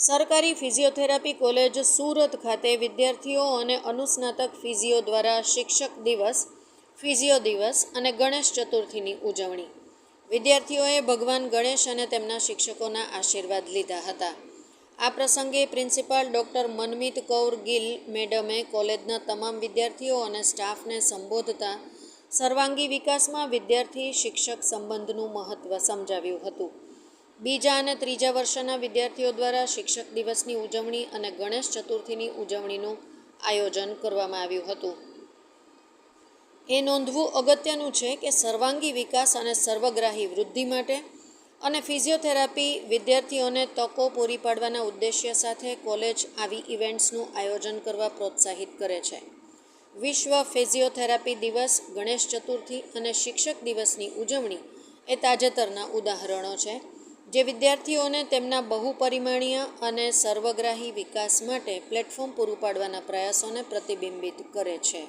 સરકારી physiotherapy college Surat ખાતે વિદ્યાર્થીઓ અને અનુસ્નાતક ફિઝિયો દ્વારા શિક્ષક દિવસ, ફિઝિયો દિવસ અને ગણેશ ચતુર્થીની ઉજવણી. વિદ્યાર્થીઓએ ભગવાન ગણેશ અને તેમના શિક્ષકોના આશીર્વાદ લીધા હતા. આ પ્રસંગે પ્રિન્સિપાલ ડૉક્ટર મનમિત કૌર ગિલ મેડમે કોલેજના તમામ વિદ્યાર્થીઓ અને સ્ટાફને સંબોધતા સર્વાંગી વિકાસમાં વિદ્યાર્થી શિક્ષક સંબંધનું મહત્ત્વ સમજાવ્યું હતું. બીજા અને ત્રીજા વર્ષના વિદ્યાર્થીઓ દ્વારા શિક્ષક દિવસની ઉજવણી અને ગણેશ ચતુર્થીની ઉજવણીનું આયોજન કરવામાં આવ્યું હતું. એ નોંધવું અગત્યનું છે કે સર્વાંગી વિકાસ અને સર્વગ્રાહી વૃદ્ધિ માટે અને ફિઝિયોથેરાપી વિદ્યાર્થીઓને તકો પૂરી પાડવાના ઉદ્દેશ્ય સાથે કોલેજ આવી ઇવેન્ટ્સનું આયોજન કરવા પ્રોત્સાહિત કરે છે. વિશ્વ ફિઝિયોથેરાપી દિવસ, ગણેશ ચતુર્થી અને શિક્ષક દિવસની ઉજવણી એ તાજેતરના ઉદાહરણો છે. જે વિદ્યાર્થીઓને તેમના બહુપરિમાણીય અને સર્વગ્રાહી વિકાસ માટે પ્લેટફોર્મ પૂરું પાડવાના પ્રયાસોને પ્રતિબિંબિત કરે છે.